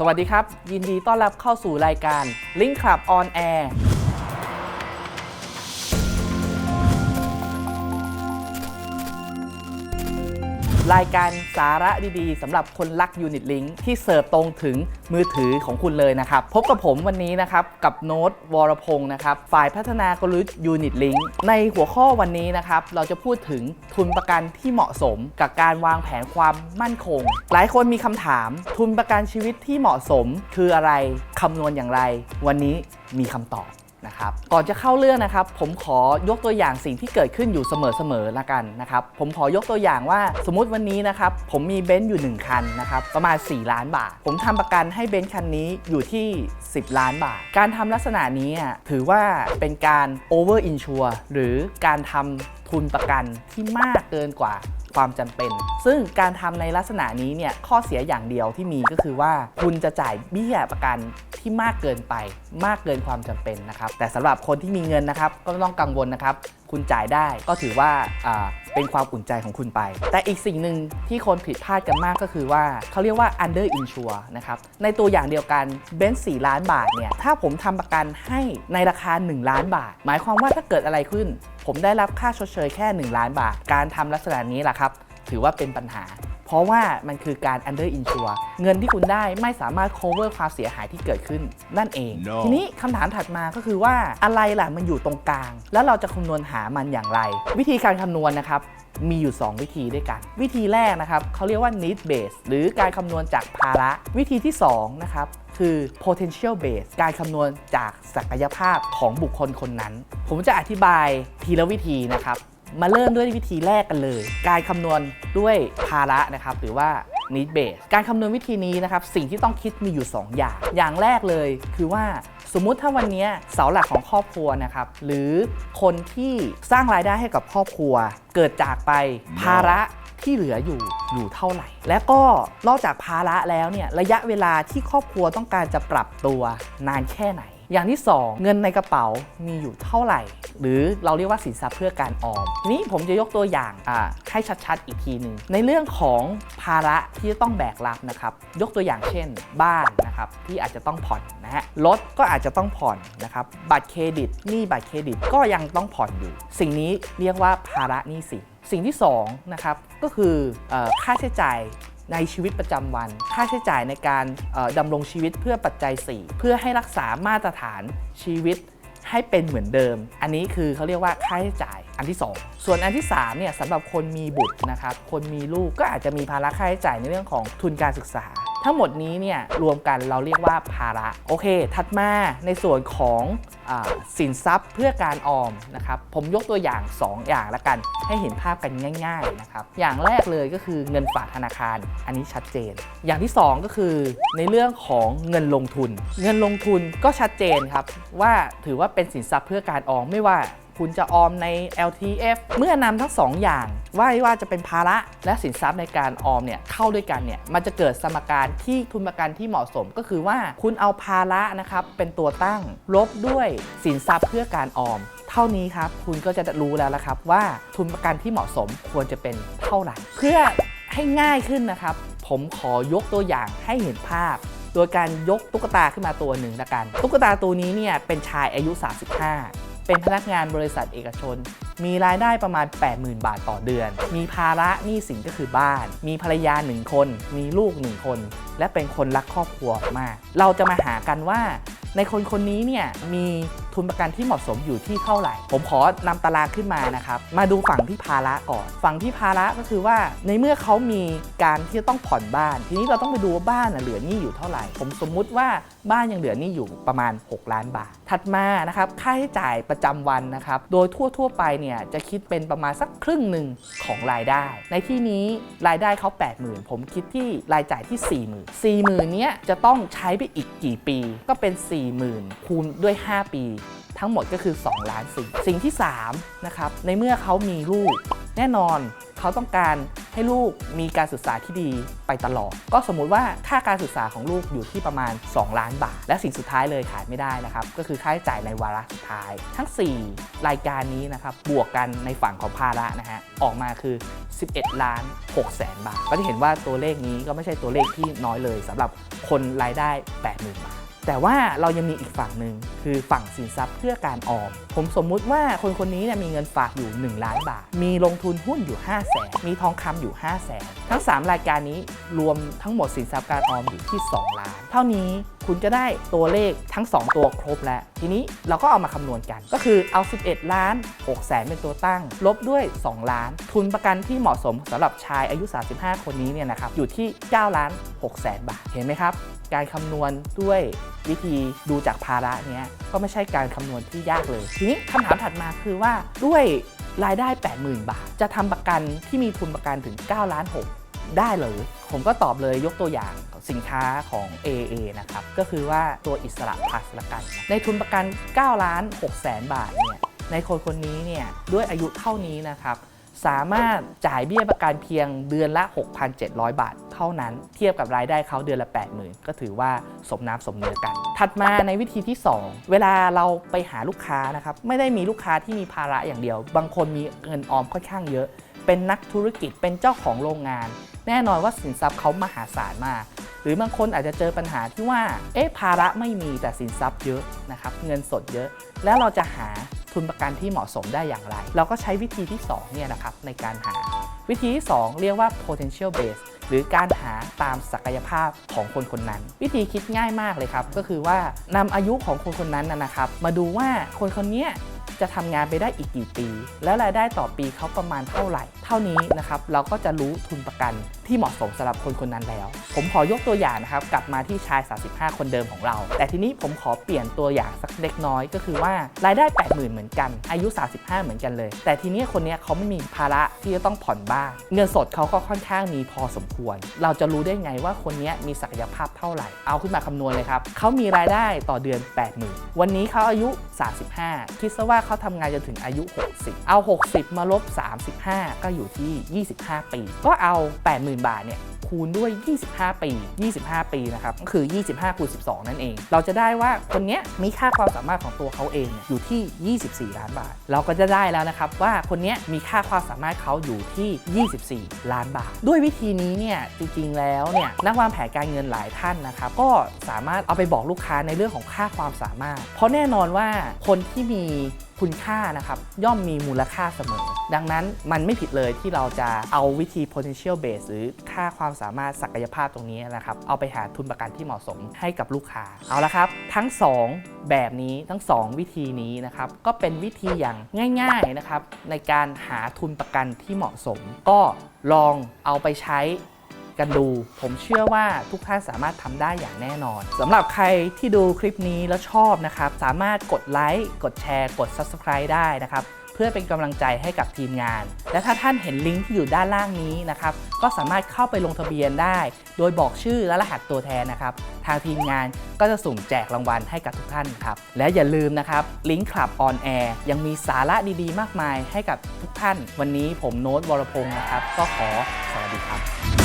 สวัสดีครับ ยินดีต้อนรับเข้าสู่รายการ Link Club on Air รายการสาระดีๆสำหรับคนรัก Unit Link ที่เสิร์ฟตรงถึงมือถือของคุณเลยนะครับ พบกับผมวันนี้นะครับ กับโน้ตวรพงศ์นะครับ ฝ่ายพัฒนากลยุทธ์ Unit Link ในหัวข้อวันนี้นะครับ เราจะพูดถึงทุนประกันที่เหมาะสมกับการวางแผนความมั่นคง หลายคนมีคำถาม ทุนประกันชีวิตที่เหมาะสมคืออะไรคำนวณอย่างไร วันนี้มีคำตอบ นะครับก่อนจะเข้าเรื่องนะครับ ผมขอยกตัวอย่างสิ่งที่เกิดขึ้นอยู่เสมอๆละกันนะครับ ผมขอยกตัวอย่างว่าสมมุติวันนี้นะครับ ผมมีเบนซ์อยู่ 1 คันนะครับ ประมาณ 4 ล้านบาท ผมทำประกันให้เบนซ์คันนี้อยู่ที่ 10 ล้านบาท การทำลักษณะนี้ถือว่าเป็นการโอเวอร์อินชัวหรือการทำ ทุนประกันที่มากเกินกว่าความจำเป็น ซึ่งการทำในลักษณะนี้เนี่ยข้อเสียอย่างเดียวที่มีก็คือว่าคุณจะจ่ายเบี้ยประกันที่มากเกินไป มากเกินความจำเป็นนะครับ แต่สำหรับคนที่มีเงินนะครับ ก็ไม่ต้องกังวลนะครับ คุณจ่ายได้ก็ถือว่า เป็นความอุ่นใจของคุณไป แต่อีกสิ่งหนึ่งที่คนผิดพลาดกันมากก็คือว่าเขาเรียกว่า under insure นะครับในตัวอย่างเดียวกันเบนซ์4ล้านบาทเนี่ยถ้าผมทำประกันให้ในราคา 1 ล้านบาท หมายความว่าถ้าเกิดอะไรขึ้น ผมได้รับค่าชดเชยแค่ 1 ล้านบาท การทำลักษณะนี้แหละครับถือว่าเป็นปัญหา เพราะว่ามันคือการ under insure เงินที่คุณได้ไม่สามารถ cover ความเสียหายที่เกิดขึ้นนั่นเอง No ทีนี้คำถามถัดมาก็คือว่าอะไรล่ะมันอยู่ตรงกลาง แล้วเราจะคำนวณหามันอย่างไร วิธีการคำนวณนะครับมีอยู่ 2 วิธีด้วยกัน วิธีแรกนะครับเขาเรียกว่า need base หรือการคำนวณจากภาระ วิธีที่2นะครับคือ potential base การคำนวณจากศักยภาพของบุคคลคนนั้น ผมจะอธิบายทีละวิธีนะครับ มาเริ่มด้วยวิธีแรกกันเลย การคำนวณด้วยภาระนะครับ หรือว่า need base การคำนวณวิธีนี้นะครับ สิ่งที่ต้องคิดมีอยู่ 2 อย่าง อย่างแรกเลยคือว่าสมมุติถ้าวันนี้เสาหลักของครอบครัวนะครับ หรือคนที่สร้างรายได้ให้กับครอบครัว เกิดจากไปภาระที่เหลืออยู่อยู่เท่าไหร่ และก็นอกจากภาระแล้วเนี่ยระยะเวลาที่ครอบครัวต้องการจะปรับตัวนานแค่ไหน อย่างที่ 2 เงินในกระเป๋ามีอยู่เท่าไหร่ หรือเราเรียกว่าสินทรัพย์เพื่อการออมนี้ผมจะยกตัวอย่างอ่าให้ชัดๆ อีกทีหนึ่งในเรื่องของภาระที่จะต้องแบกรับนะครับยกตัวอย่างเช่น บ้านนะครับที่อาจจะต้องผ่อนนะฮะรถก็อาจจะต้องผ่อนนะครับบัตรเครดิตหนี้บัตรเครดิตก็ยังต้องผ่อนอยู่ สิ่งนี้เรียกว่าภาระหนี้สินสิ่งที่2นะครับก็คืออค่าใช้จ่าย ในชีวิตประจำวัน ค่าใช้จ่ายในการเอ่อดำรงชีวิตเพื่อปัจจัย 4 เพื่อให้รักษามาตรฐานชีวิตให้เป็นเหมือนเดิม อันนี้คือเขาเรียกว่าค่าใช้จ่ายอันที่ 2 ส่วนอันที่3เนี่ยสำหรับคนมีบุตรนะครับ คนมีลูกก็อาจจะมีภาระค่าใช้จ่ายในเรื่องของทุนการศึกษา ทั้งหมดนี้เนี่ยรวมกันเราเรียกว่าภาระ โอเค ถัดมาในส่วนของอสินทรัพย์เพื่อการออมนะครับผมยกตัวอย่าง 2 อย่างละกันให้เห็นภาพกันง่าย ๆนะครับ อย่างแรกเลยก็คือเงินฝากธนาคาร อันนี้ชัดเจน อย่างที่ 2 ก็คือในเรื่องของเงินลงทุน เงินลงทุนก็ชัดเจนครับว่าถือว่าเป็นสินทรัพย์เพื่อการออมไม่ว่า คุณจะออมใน LTF เมื่อนำทั้ง2อย่างว่าว่าจะเป็นภาระและสินทรัพย์ในการออมเนี่ยเข้าด้วยกันเนี่ยมันจะเกิดสมการที่ทุนประกันที่เหมาะสมก็คือว่าคุณเอาภาระนะครับเป็นตัวตั้งลบด้วยสินทรัพย์เพื่อการออม เท่านี้ครับคุณก็จะรู้แล้วละครับว่าทุนประกันที่เหมาะสมควรจะเป็นเท่าไหร่เพื่อให้ง่ายขึ้นนะครับ ผมขอยกตัวอย่างให้เห็นภาพ โดยการยกตุ๊กตาขึ้นมาตัวหนึ่งละกัน ตุ๊กตาตัวนี้เนี่ยเป็นชายอายุ 35 เป็นพนักงานบริษัทเอกชน มีรายได้ประมาณ 80,000 บาทต่อเดือน มีภาระหนี้สินก็คือบ้าน มีภรรยาหนึ่งคน มีลูกหนึ่งคน และเป็นคนรักครอบครัวมาก เราจะมาหากันว่า ในคนคนนี้เนี่ยมี ทุนประกันที่เหมาะสมอยู่ที่เท่าไหร่ ผมขอนำตารางขึ้นมานะครับ มาดูฝั่งที่ภาระก่อน ฝั่งที่ภาระก็คือว่าในเมื่อเขามีการที่จะต้องผ่อนบ้าน ทีนี้เราต้องไปดูว่าบ้านเหลือหนี้อยู่เท่าไหร่ ผมสมมุติว่าบ้านยังเหลือหนี้อยู่ประมาณ 6 ล้านบาท ถัดมานะครับค่าใช้จ่ายประจำวันนะครับโดยทั่วๆไปเนี่ยจะคิดเป็นประมาณสักครึ่งหนึ่งของรายได้ ในที่นี้รายได้เขา80,000 ผมคิดที่รายจ่ายที่ 40,000 40,000เนี้ยจะต้องใช้ไปอีกกี่ปี ก็เป็น 40,000 คูณด้วย 5 ปี ทั้งหมดก็คือ 2 ล้านสี่สิ่งที่3นะครับในเมื่อเขามีลูก แน่นอนเขาต้องการให้ลูกมีการศึกษาที่ดีไปตลอด ก็สมมุติว่าค่าการศึกษาของลูกอยู่ที่ประมาณ 2 ล้านบาท และสิ่งสุดท้ายเลยขาดไม่ได้นะครับ ก็คือค่าใช้จ่ายในวาระสุดท้าย ทั้ง 4 รายการนี้นะครับ บวกกันในฝั่งของภาระนะฮะ ออกมาคือ 11 ล้าน6แสนบาท ก็จะเห็นว่าตัวเลขนี้ก็ไม่ใช่ตัวเลขที่น้อยเลยสำหรับคนรายได้ 80,000 บาท แต่ว่าเรายังมีอีกฝั่งหนึ่งคือฝั่งสินทรัพย์เพื่อการออม ผมสมมุติว่าคนคนนี้เนี่ยมีเงินฝากอยู่ 1 ล้านบาท มีลงทุนหุ้นอยู่ 5 0 0แสนมีทองคำอยู่ 5 0 0แสนทั้ง 3 รายการนี้รวมทั้งหมดสินทรัพย์การออมอยู่ที่ 2 ล้าน เท่านี้ คุณจะได้ตัวเลขทั้ง 2 ตัวครบแล้ว ทีนี้เราก็เอามาคำนวณกัน ก็คือเอา 11 ล้าน6แสนเป็นตัวตั้ง ลบด้วย 2 ล้าน ทุนประกันที่เหมาะสมสำหรับชายอายุ 35 คนนี้เนี่ยนะครับอยู่ที่ 9 ล้าน6แสนบาท เห็นไหมครับ การคำนวณด้วยวิธีดูจากภาระเนี้ยก็ไม่ใช่การคำนวณที่ยากเลย ทีนี้คำถามถัดมาคือว่าด้วยรายได้ 80,000 บาท จะทำประกันที่มีทุนประกันถึง9ล้าน6 ได้เลยผมก็ตอบเลยยกตัวอย่างสินค้าของ AA นะครับ ก็คือว่าตัวอิสระพัสละกัน ในทุนประกัน 9 ล้าน6แสนบาทเนี่ยในคนคนนี้เนี่ยด้วยอายุเท่านี้นะครับสามารถจ่ายเบี้ยประกันเพียงเดือนละ 6,700 บาท เท่านั้น เทียบกับรายได้เขาเดือนละ 80,000 ก็ถือว่าสมน้ำสมเนื้อกัน ถัดมาในวิธีที่ 2 เวลาเราไปหาลูกค้านะครับ ไม่ได้มีลูกค้าที่มีภาระอย่างเดียว บางคนมีเงินออมค่อนข้างเยอะ เป็นนักธุรกิจเป็นเจ้าของโรงงาน แน่นอนว่าสินทรัพย์เขามหาศาลมากหรือบางคนอาจจะเจอปัญหาที่ว่า เอ๊ะ ภาระไม่มีแต่สินทรัพย์เยอะนะครับ เงินสดเยอะ แล้วเราจะหาทุนประกันที่เหมาะสมได้อย่างไร เราก็ใช้วิธีที่2เนี่ยนะครับในการหา วิธีที่ 2 เรียกว่า potential base หรือการหาตามศักยภาพของคนคนนั้น วิธีคิดง่ายมากเลยครับ ก็คือว่านำอายุของคนคนนั้นนะครับ มาดูว่าคนคนนี้จะทำงานไปได้อีกกี่ปี และรายได้ต่อปีเขาประมาณเท่าไหร่ เท่านี้นะครับเราก็จะรู้ทุนประกันที่เหมาะสมสำหรับคนคนนั้นแล้ว ผมขอยกตัวอย่างนะครับกลับมาที่ชาย 35 คนเดิมของเรา แต่ทีนี้ผมขอเปลี่ยนตัวอย่างสักเล็กน้อยก็คือว่ารายได้ 80,000 เหมือนกัน อายุ 35 เหมือนกันเลย แต่ทีนี้คนนี้เขาไม่มีภาระที่จะต้องผ่อนบ้านเงินสดเขาก็ค่อนข้างมีพอสมควร เราจะรู้ได้ไงว่าคนนี้มีศักยภาพเท่าไหร่ เอาขึ้นมาคำนวณเลยครับเขามีรายได้ต่อเดือน 80,000 วันนี้เขาอายุ 35 คิดซะว่าเขาทำงานจนถึงอายุ 60 เอา 60 มาลบ 35 ก็อยู่ที่ 25 ปี ก็เอา 80,000 บาทเนี่ยคูณด้วย 25 ปี 25 ปีนะครับ ก็คือ 25คูณ12 นั่นเอง เราจะได้ว่าคนเนี้ยมีค่าความสามารถของตัวเขาเองเนี่ยอยู่ที่ 24 ล้านบาท เราก็จะได้แล้วนะครับว่าคนเนี้ยมีค่าความสามารถเขาอยู่ที่ 24 ล้านบาท ด้วยวิธีนี้เนี่ยจริงๆแล้วเนี่ยนักวางแผนการเงินหลายท่านนะครับก็สามารถเอาไปบอกลูกค้าในเรื่องของค่าความสามารถ เพราะแน่นอนว่าคนที่มี คุณค่านะครับย่อมมีมูลค่าเสมอ ดังนั้นมันไม่ผิดเลยที่เราจะเอาวิธี potential base หรือค่าความสามารถศักยภาพตรงนี้นะครับ เอาไปหาทุนประกันที่เหมาะสมให้กับลูกค้า เอาละครับ ทั้ง 2 แบบนี้ทั้ง 2 วิธีนี้นะครับก็เป็นวิธีอย่างง่ายๆนะครับในการหาทุนประกันที่เหมาะสม ก็ลองเอาไปใช้ กันดู ผมเชื่อว่าทุกท่านสามารถทำได้อย่างแน่นอน สำหรับใครที่ดูคลิปนี้แล้วชอบนะครับ สามารถกดไลค์ กดแชร์ กด Subscribe ได้นะครับ เพื่อเป็นกำลังใจให้กับทีมงาน และถ้าท่านเห็นลิงก์ที่อยู่ด้านล่างนี้นะครับ ก็สามารถเข้าไปลงทะเบียนได้ โดยบอกชื่อและรหัสตัวแทนนะครับ ทางทีมงานก็จะสุ่มแจกรางวัลให้กับทุกท่านครับ และอย่าลืมนะครับลิงก์คลับออนแอร์ยังมีสาระดีๆ มากมายให้กับทุกท่าน วันนี้ผมโน้ตวรพงศ์นะครับ ก็ขอสวัสดีครับ